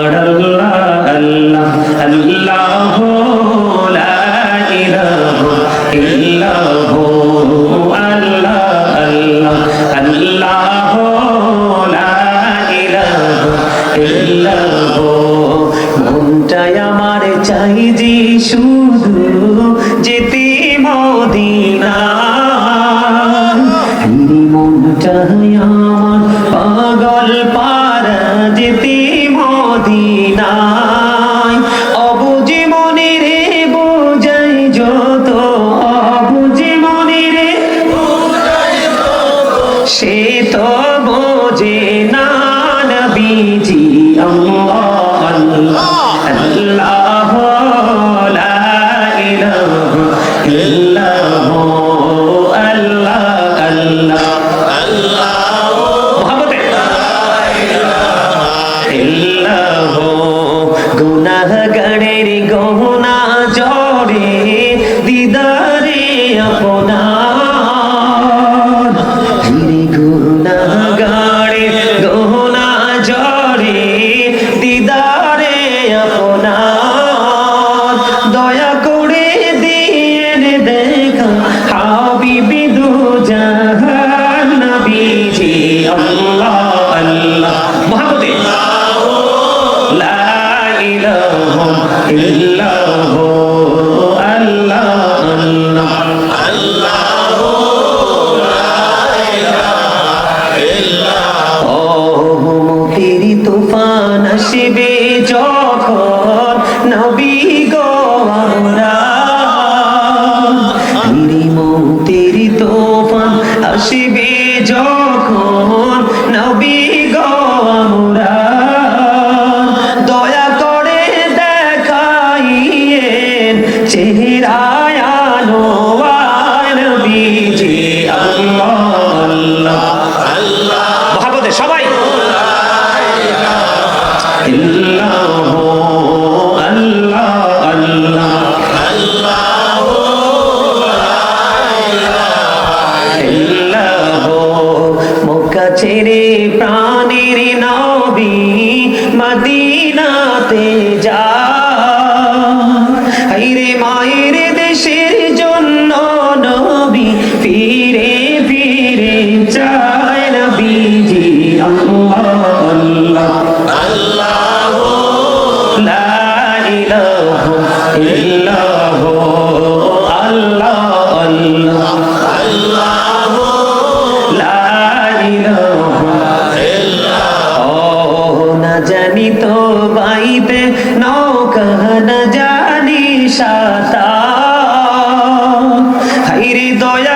আমার আল্লাহ আল্লাহ আল্লাহ লা ইলাহা ইল্লাহু আল্লাহ আল্লাহ আল্লাহ লা ইলাহা ইল্লাহু ঘুমটায় আমার চাই যিশু আল্লাহ doy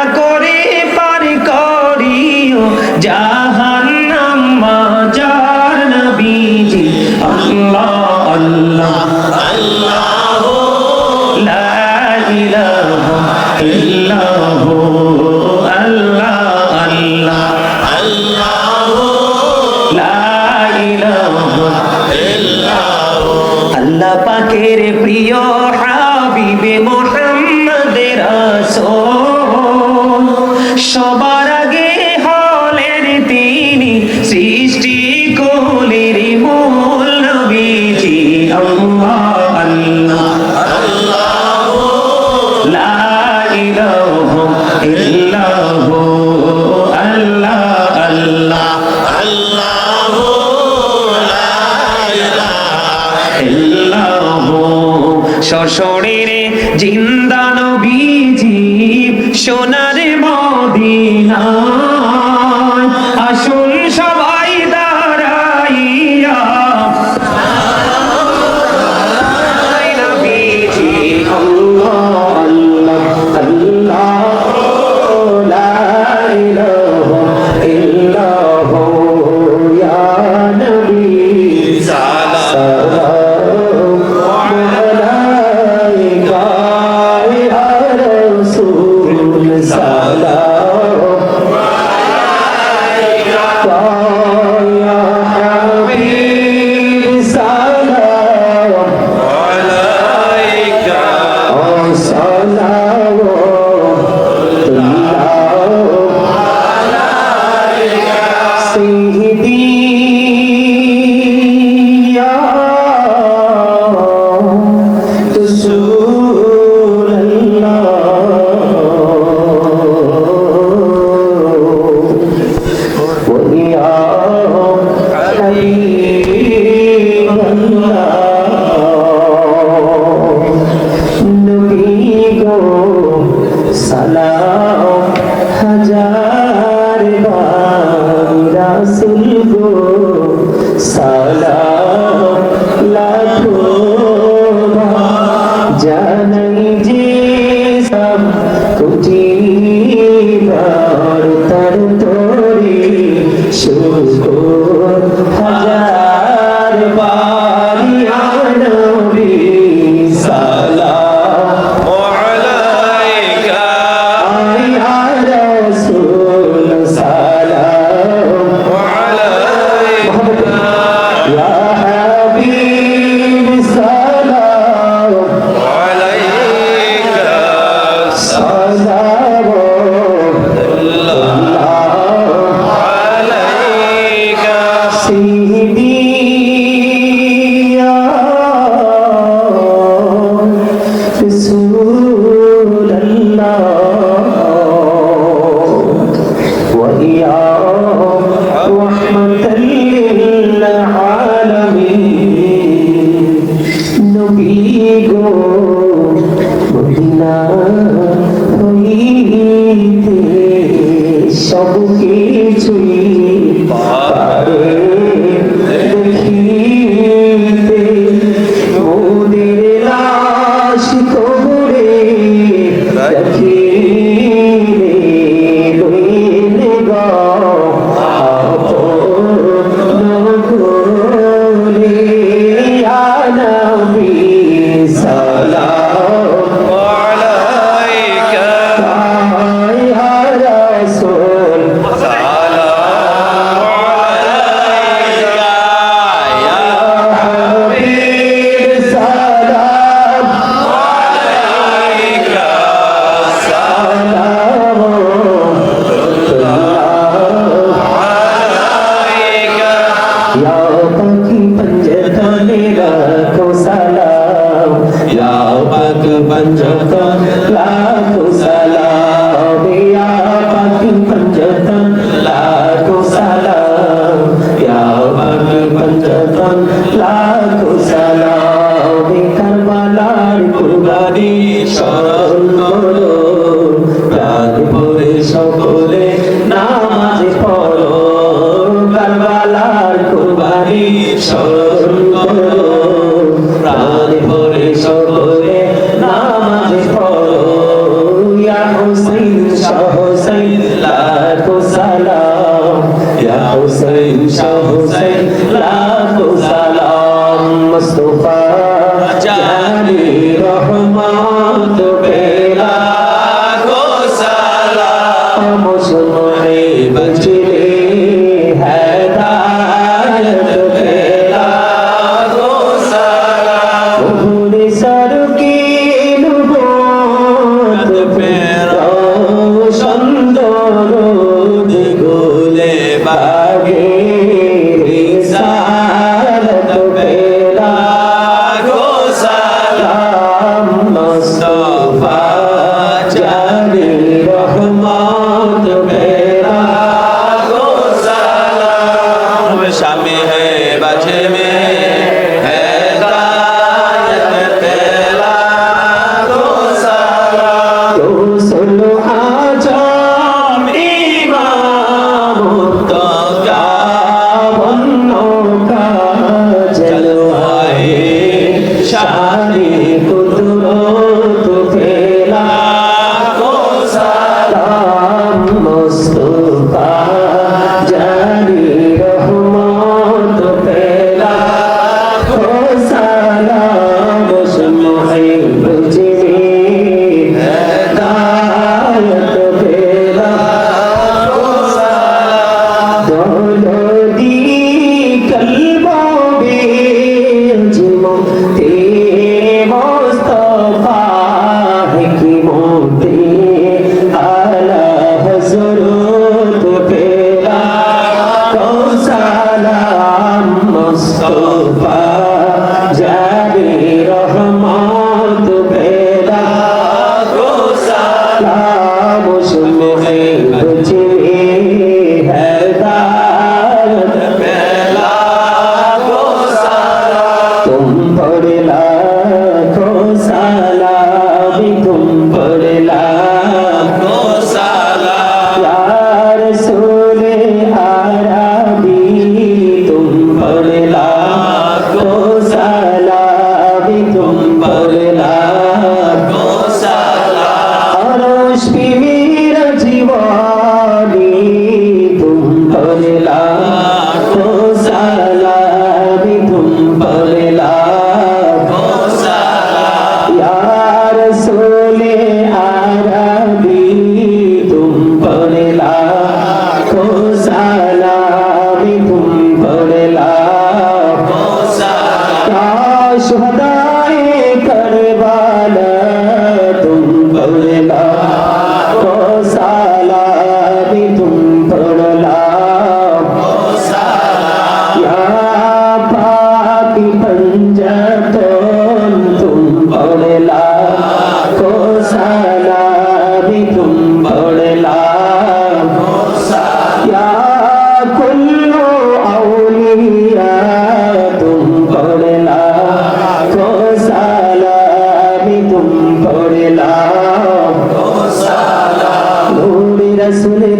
नूरे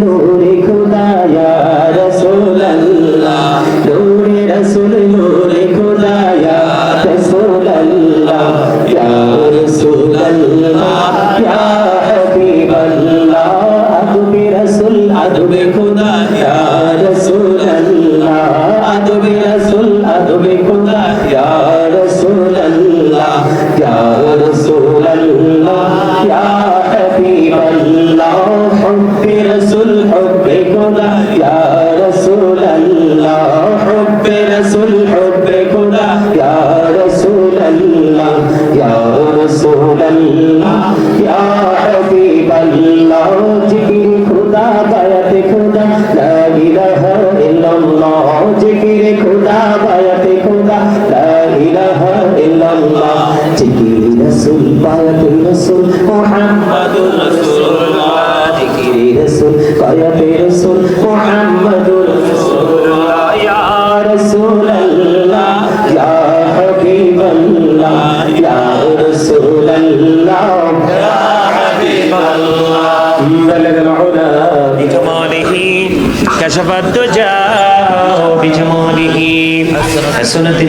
কায়াতে রসুল মোহাম্মদুর রসুল্লাহ জিকিরে রসুল কায়াতে রসুল মোহাম্মদুর রসুল্লাহ ইয়া রসুলাল্লাহ, ইয়া হাবিবাল্লাহ, ইয়া রসুলাল্লাহ, ইয়া হাবিবাল্লাহ بلغ العلا بجماله كشف الدجى بجماله حسنت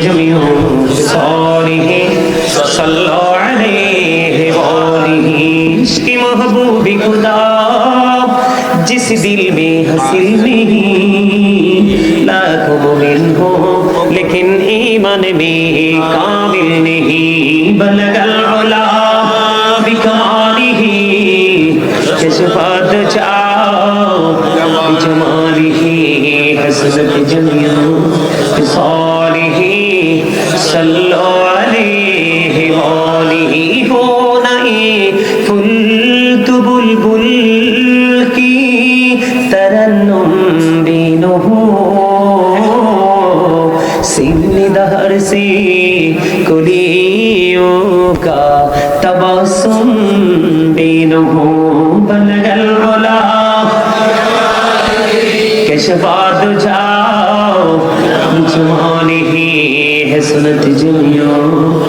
महबूबी खुदा जिस दिल में हसी नहीं, लाखों मोमिन हो, लेकिन ईमान में काबिल नहीं, बलगल उला बिकारी ही जज्बात चाओ जमाली ही हसरत ज़मीन पेश बाद जाओ जवानी ही है सुनत जमियों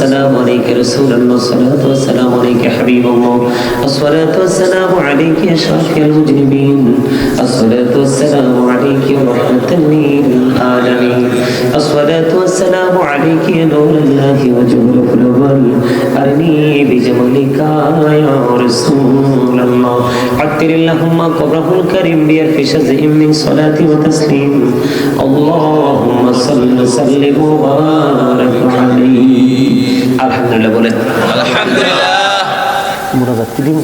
والسلام عليك رسول الله. الصلاة والسلام عليك حبيب الله. الصلاة والسلام عليك يا شافي المجرمين الصلاة والسلام عليك رحمة للعالمين. الصلاة والسلام عليك يا نور الله وجهه الأول. أرني بجمالك عطر اللهم قبره الكريم بألف شزء من صلاة وتسليم اللهم صل وسلم وبارك عليه الحمد لله بولد আলহামদুলিল্লাহ মুরাদ দিব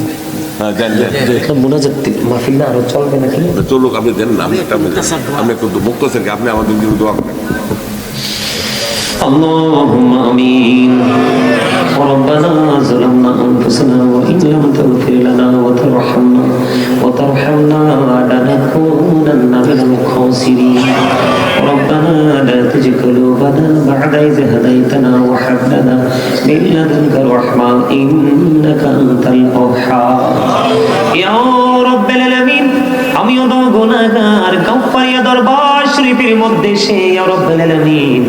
হ্যাঁ দেন দেন মোনাজাত মাহফিলটা আরো চলবে নাকি চলুক আপনি দেন না আপনি একটা আপনি দেন। আপনি একটু মুক্ত আছেন কি আপনি আমাদের জন্য দোয়া করেন اللهم امين ربنا ظلمنا أنفسنا وإن لم تغفر لنا وترحمنا وترحمنا لنكونن من الخاسرين. ربنا لا تزغ قلوبنا بعد إذ هديتنا وهب لنا من لدنك رحمة إنك أنت الوهاب يا رب العالمين. আমিও তো গুনাহগার গাফফারিয়া দরবার শরীফের মধ্যে সে রব্বুল আলামিন।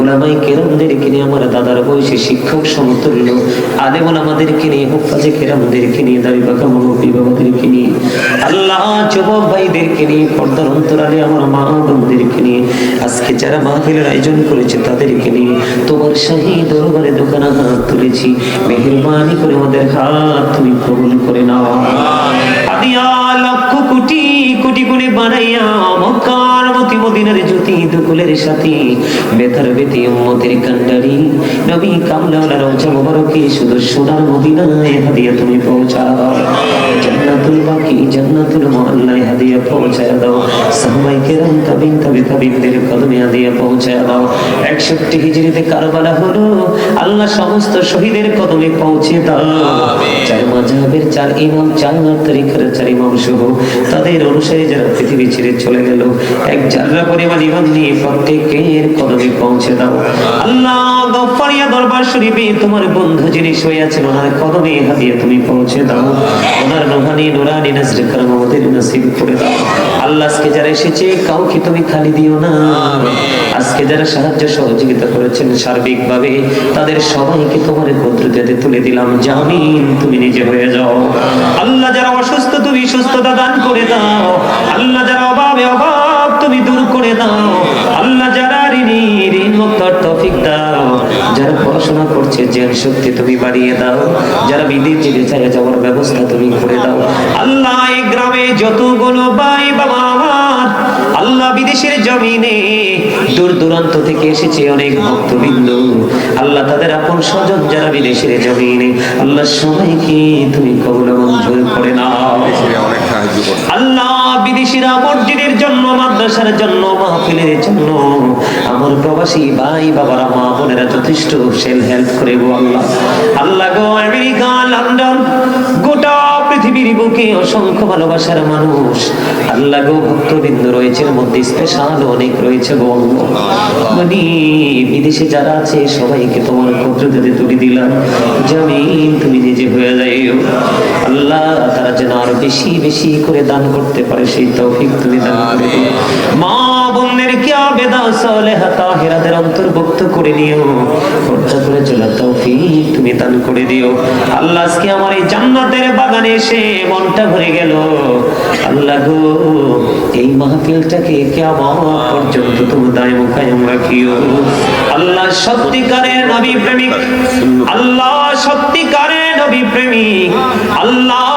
উলামায়ে কেরামদেরকে নিয়ে আমার দাদার বয়সী শিক্ষক সমতুল্য আলেম নিয়ে হুফাজে কেরামদেরকে নিয়ে দাড়ি পাকা মুরব্বী বাবাদেরকে নিয়ে আল্লাহ যুবক ভাইদেরকে নিয়ে পর্দার অন্তরালে আমার মা বোনদেরকে নিয়ে আজকে যারা মাহফিলের আয়োজন করেছে তাদেরকে নিয়ে তোমার শাহী দরবারে দোকানে হাত তুলেছি। মেহেরবানি করে আমাদের হাত তুমি কবুল করে নাও। আদিয়া লক্ষ কোটি কোটি গুণে বানাইয়া মক্কার মতি মদিনার জ্যোতি দুকুলের সাথে বেতার বেতি উম্মতের কান্ডারি নবী কামলাওয়ালা রওজা মোবারকে শুধু সোনার মদিনায় হাদিয়া তুমি পৌঁছাও বাকি জান্নাতুল মুআল্লায় হাদিয়া পৌঁছায় দাও। সাহাবাই কেরাম তাবিন তাবি তাবিনদের কদমে হাদিয়া পৌঁছায় দাও। 61 হিজরিতে কারবালা হলো আল্লাহ সমস্ত শহীদের কদমে পৌঁছে দাও। চার মাযহাবের চার ইমাম চার তরিকার চার ইমাম সহ তাদের অনুসারী যারা পৃথিবী ছেড়ে চলে গেল এক জাররা পরিমাণ ইমান নিয়ে প্রত্যেকের কদমে পৌঁছে দাও। আল্লাহ গফফারিয়া দরবার শরীফে তোমার বন্ধু যিনি শুয়ে আছেন ওনার কদমে হাদিয়ে তুমি পৌঁছে দাও। ওনার রুহানি নুরানি নাজরে কারাম আমাদের নসিব করে দাও। আল্লাহ আজকে যারা এসেছে কাউকে তুমি খালি দিও না। আজকে যারা সাহায্য সহযোগিতা করেছেন সার্বিকভাবে তাদের সবাইকে তোমার কুদরতে তুলে দিলাম। জামিন তুমি নিজে হয়ে যাও। আল্লাহ যারা অসুস্থ তুমি সুস্থতা দান করে দাও। আল্লাহ যারা অভাবে অভাব তুমি দূর করে দাও। আল্লাহ ঋণ তফিক দাও। যারা পড়াশোনা করছে জ্ঞান শক্তি তুমি বাড়িয়ে দাও। যারা বিদেশ যেতে যাওয়ার ব্যবস্থা তুমি করে দাও। আল্লাহ গ্রামে যতগুলো ভাই বাবা বিদেশের জমিনে দূর দূরান্ত থেকে এসেছে অনেক ভক্তবৃন্দ। আল্লাহ তাদের আপন স্বজন যারা বিদেশের জমিনে, আল্লাহ সবাইকে তুমি কবল মঞ্জুর করে করছে আল্লাহ বিদেশিরা মসজিদের জন্য, মাদ্রাসার জন্য, মাহফিলের জন্য, আমার প্রবাসী ভাই বাবারা মা বোনেরা যথেষ্ট সেল হেল্প করে গো আল্লাহ। আল্লাহ গো গোটা বুকে অসংখ্য ভালোবাসার মানুষ। আল্লাহ গো ভক্তবৃন্দ রয়েছে মধ্যে স্পেশাল অনেক রয়েছে গো। মানে বিদেশে যারা আছে সবাইকে তোমার কদ্রতে তুলে দিলাম। জামিন তুমি নিজে হয়ে যাইও। আল্লাহ তারা যেন আরও বেশি বেশি করে দান করতে পারে সেই তৌফিক তুমি দান করে। মা বোনদেরকে আবেদা তাহেরাদের অন্তর্ভুক্ত করে নিও? করে তুমি দান করে দিও। আল্লাহ আজকে আমার এই জান্নাতের বাগানে এসে মনটা ভরে গেল। আল্লাহ গো, এই মাহফিলটাকে পর্যন্ত তুমি দায় মুখায়ম রাখিও? আল্লাহ সত্যিকারের নবী প্রেমিক। আল্লাহ সত্যিকারের নবী প্রেমিক। আল্লাহ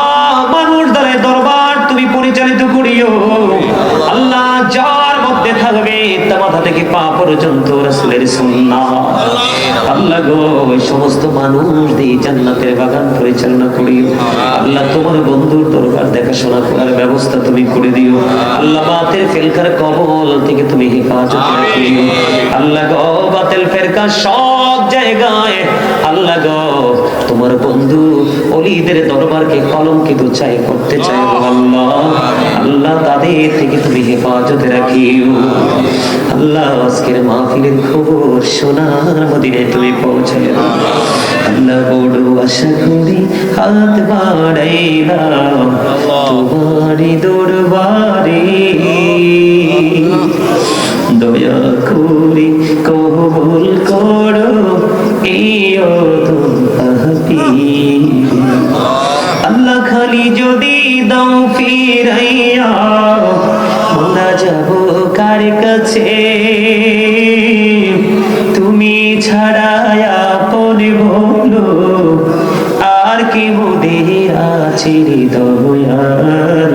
মাথা থেকে পা পর্যন্ত রাসূলের সুন্নাহ? আল্লাহ। গো ওই সমস্ত মানুষ দিয়ে জান্নাতের বাগান পরিচালনা করিও আল্লাহ তোমার বন্ধুর দরবার দেখাশোনা করার ব্যবস্থা তুমি করে দিও। আল্লাহ বাতের ফেলকার কবল থেকে তুমি হেফাজত রাখিও আল্লাহ গো বাতিল ফেরকা সব জায়গায়। আল্লাহ গো তোমার বন্ধু অলিদের দরবারকে কলঙ্কিত চাই করতে চাই আল্লাহ। আল্লাহ। তাদের থেকে তুমি হেফাজতে রাখিও। আল্লাহ আজকের মাহফিলের খবর সোনার মদিনে তুমি দাও। আল্লাহ বড় আশা করি হাত বাড়াইলাম তোমারই দরবারে দয়া করি কার কাছে? তুমি ছাড়ায়া আপনে বলো আর কি মোদের আছি দয়ার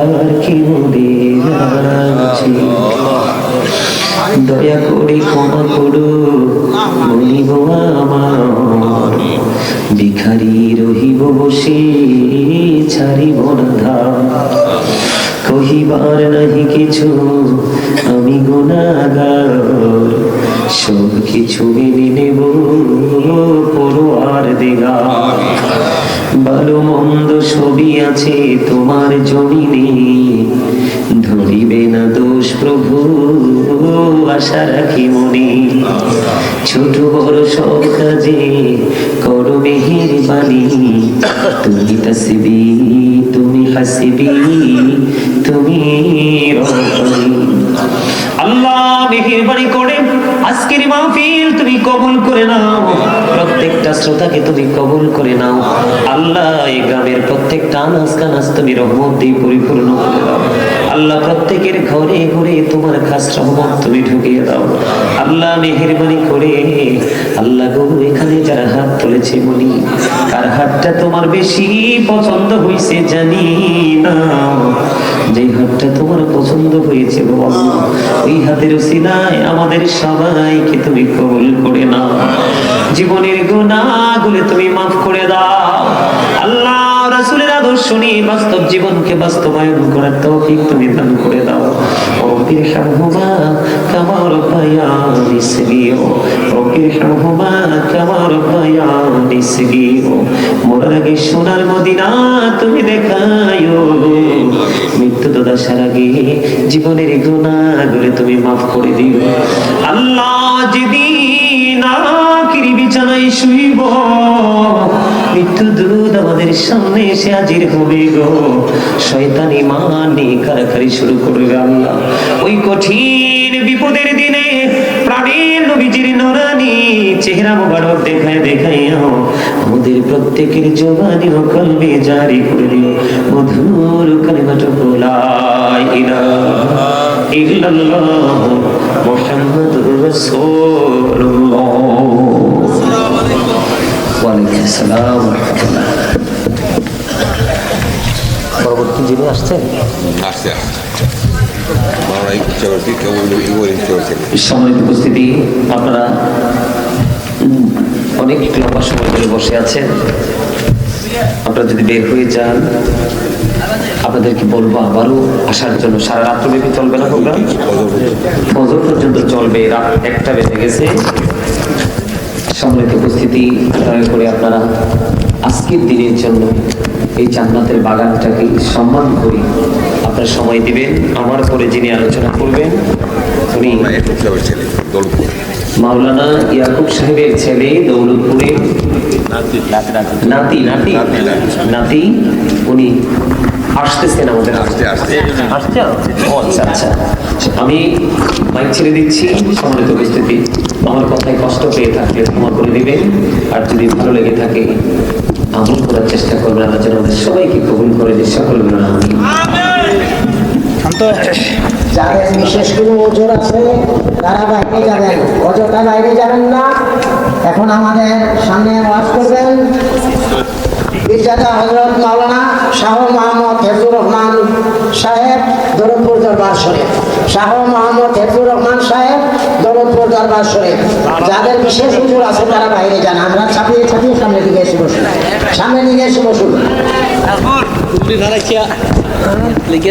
আর? কি মোদের আছে? দয়া করে ক্ষমা করো বলিব আমার। ভিখারি রহিব বসে, ছাড়িব না ধাম। কহিবার নাহি কিছু, আমি গুণাগার। সব কিছু মেনে নেব পড়োয়ার দিগা। ভালো মন্দ সবই আছে, তোমার জমিনে। ধরিবে না দোষ প্রভু, আশা রাখি মনে। ছোট বড় সব কাজে করো মেহের বাণী তুমি তাসবি, তুমি হাসিবি, তুমি আল্লাহ করে আজকের মাহফিল তুমি কবুল করে নাও। প্রত্যেকটা শ্রোতাকে তুমি কবুল করে নাও। আল্লাহ এই গ্রামের প্রত্যেকটা আনাজ কানাজ তুমি রহমত দিয়ে পরিপূর্ণ করে দাও। আল্লাহ প্রত্যেকের ঘরে ঘরে তোমার খাস রহমত তুমি ঢুকিয়ে দাও। আল্লাহ মেহেরবানি করে আল্লাহ গো, এখানে যারা হাত তুলেছে বলি কার হাতটা তোমার বেশি পছন্দ হয়েছে জানি না। যে হাতটা তোমার পছন্দ হয়েছে ওই হাতের সিনায় আমাদের সবাইকে তুমি কবুল করে নাও। জীবনের গুনাহগুলো তুমি মাফ করে দাও। নিয়ে বাস্তব জীবনকে বাস্তবায়ন করার তৌফিক তুমি দান করে দাও। রব্বির হামহুমা কামা আগে সোনার মদিনা তুমি দেখায়ো। মৃত্যু দশার আগে জীবনের গুনাহগুলো তুমি মাফ করে দিও। আল্লাহ যেদিন আখিরি বিছানায় শুইব মৃত্যু দুধ আমাদের সামনে এসে হাজির হবে গো। শয়তানি মানি কারাকারি শুরু করবে আল্লাহ। ওই কঠিন বিপদের দিনে নবীজির চেহারা মোবারক দেখায় আমাদের প্রত্যেকের জবানি ও কলবে জারি করে দিও। মধুর ইলাহা ইল্লাল্লাহ রাসূলুল্লাহ। ওয়ালাইকুম আসসালাম ওয়া পরবর্তী যিনি আসছেন আসছে সম্মানিত উপস্থিতি আপনারা অনেক লম্বা সময় ধরে বসে আছেন আপনারা যদি বের হয়ে যান আপনাদেরকে বলব আবারও আসার জন্য সারা রাত্র ব্যাপী চলবে না প্রোগ্রাম ফজর পর্যন্ত চলবে রাত একটা বেজে গেছে সম্মানিত উপস্থিতি দয়া করে আপনারা আজকের দিনের জন্য এই জান্নাতের বাগানটাকে সম্মান করি আপনারা সময় দিবেন। আমার পরে যিনি আলোচনা করবেন উনি মাওলানা ইয়াকুব সাহেবের ছেলে দৌলতপুরে নাতি। নাতি নাতি। উনি আসতেছেন আমাদের আসতে আসতে আসছে। ও আচ্ছা আচ্ছা। আমি মাইক ছেড়ে দিচ্ছি সম্মানিত উপস্থিতি। আমার কথায় কষ্ট পেয়ে থাকলে ক্ষমা করে দিবেন। আর যদি ভালো লেগে থাকে আমল করার চেষ্টা করবেন আল্লাহ যেন আমাদের সবাইকে কবুল করে যে সকল যাদের বিশেষ ওজোর আছে তারা বাইরে যাবেন। অযথা বাইরে যাবেন না। এখন আমাদের সামনে ওয়াজ করবেন। বিরজাদা হজরত মাওলানা শাহ মোহাম্মদ রহমান সাহেব দৌলতপুর দরবার শরীফ। শাহ মোহাম্মদ হেফজুর রহমান সাহেব দরবার শুনে যাদের বিশেষ হুজুর আছে তারা বাইরে যান আমরা ছাপিয়ে ছাপিয়ে সামনে দিকে এসে বসুন সামনে দিকে এসে বসুন Udah salah cia. Lagi